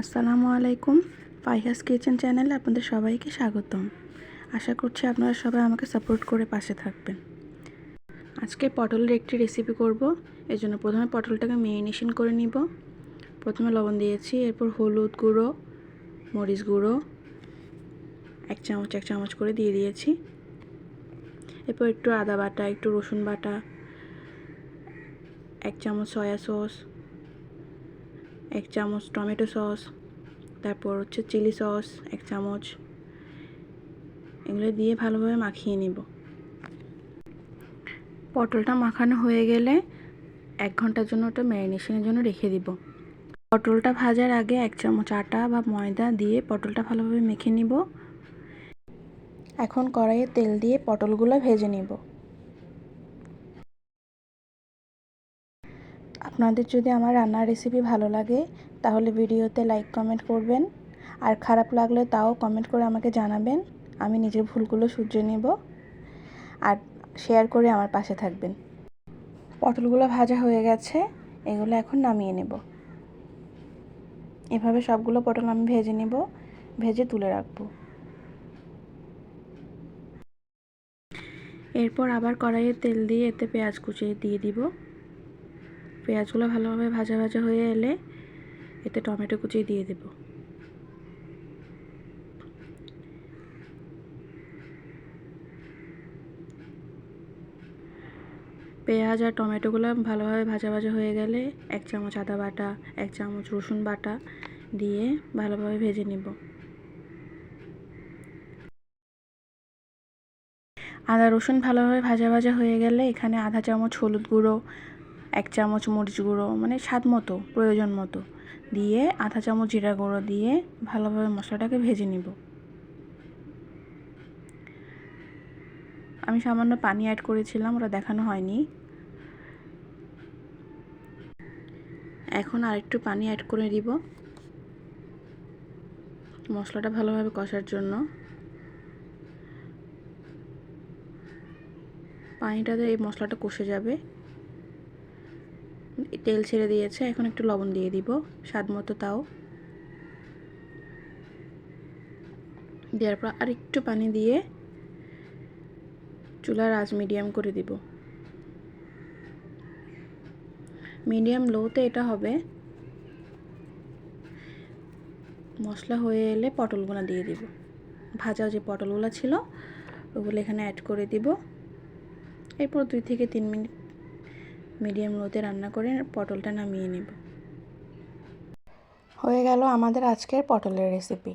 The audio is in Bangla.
আসসালামু আলাইকুম। পাইহাস কিচেন চ্যানেলে আপনাদের সবাইকে স্বাগতম। আশা করছি আপনারা সবাই আমাকে সাপোর্ট করে পাশে থাকবেন। আজকে পটলের একটি রেসিপি করব। জন্য প্রথমে পটলটাকে মেরিনেশন করে নিব। প্রথমে লবণ দিয়েছি, এরপর হলুদ গুঁড়ো, মরিচ গুঁড়ো, এক চামচ এক চামচ করে দিয়ে দিয়েছি। এরপর একটু আদা বাটা, একটু রসুন বাটা, এক চামচ সয়া সস এক চামচ টমেটো সস, তারপর হচ্ছে চিলি সস এক চামচ। এগুলো দিয়ে ভালোভাবে মাখিয়ে নিব। পটলটা মাখানো হয়ে গেলে এক ঘণ্টার জন্য ওটা ম্যারিনেশনের জন্য রেখে দিব। পটলটা ভাজার আগে এক চামচ আটা বা ময়দা দিয়ে পটলটা ভালোভাবে মেখে নিব। এখন কড়াইয়ে তেল দিয়ে পটলগুলো ভেজে নিব। আপনাদের যদি আমার রান্নার রেসিপি ভালো লাগে, তাহলে ভিডিওতে লাইক কমেন্ট করবেন। আর খারাপ লাগলে তাও কমেন্ট করে আমাকে জানাবেন। আমি নিজের ভুলগুলো শুধরে নেব। আর শেয়ার করে আমার পাশে থাকবেন। পটলগুলো ভাজা হয়ে গেছে, এগুলো এখন নামিয়ে নেব। এভাবে সবগুলো পটল আমি ভেজে নেব, ভেজে তুলে রাখব। এরপর আবার কড়াইয়ে তেল দিয়ে এতে পেঁয়াজ কুচিয়ে দিয়ে দিব। পেঁয়াজগুলো ভালোভাবে ভাজা ভাজা হয়ে এলে এতে টমেটো কুচি দিয়ে দেব। পেঁয়াজ আর টমেটোগুলো ভালোভাবে ভাজা ভাজা হয়ে গেলে এক চামচ আদা বাটা, এক চামচ রসুন বাটা দিয়ে ভালোভাবে ভেজে নিব। আদা রসুন ভালোভাবে ভাজা ভাজা হয়ে গেলে এখানে আধা চামচ হলুদ গুঁড়ো এক চামচ মরিচ গুঁড়ো মানে স্বাদ মতো, প্রয়োজন মতো, দিয়ে আধা চামচ জিরা গুঁড়ো দিয়ে ভালোভাবে মশলাটাকে ভেজে নিব। আমি সামান্য পানি অ্যাড করেছিলাম, ওটা দেখানো হয়নি। এখন আরেকটু পানি অ্যাড করে দিব মশলাটা ভালোভাবে কষার জন্য। পানিটাতে এই মশলাটা কষে যাবে। তেল ছেড়ে দিয়েছে, এখন একটু লবণ দিয়ে দিব, স্বাদ মতো তাও। দেওয়ার পর আর একটু পানি দিয়ে চুলার আঁচ মিডিয়াম করে দিব। মিডিয়াম লোতে এটা হবে। মশলা হয়ে এলে পটলগুলো দিয়ে দিব। ভাজা যে পটলগুলো ছিল, ওগুলো এখানে অ্যাড করে দিব। এরপর দুই থেকে তিন মিনিট মিডিয়াম লোতে রান্না করে পটলটা নামিয়ে নেব। হয়ে গেল আমাদের আজকের পটলের রেসিপি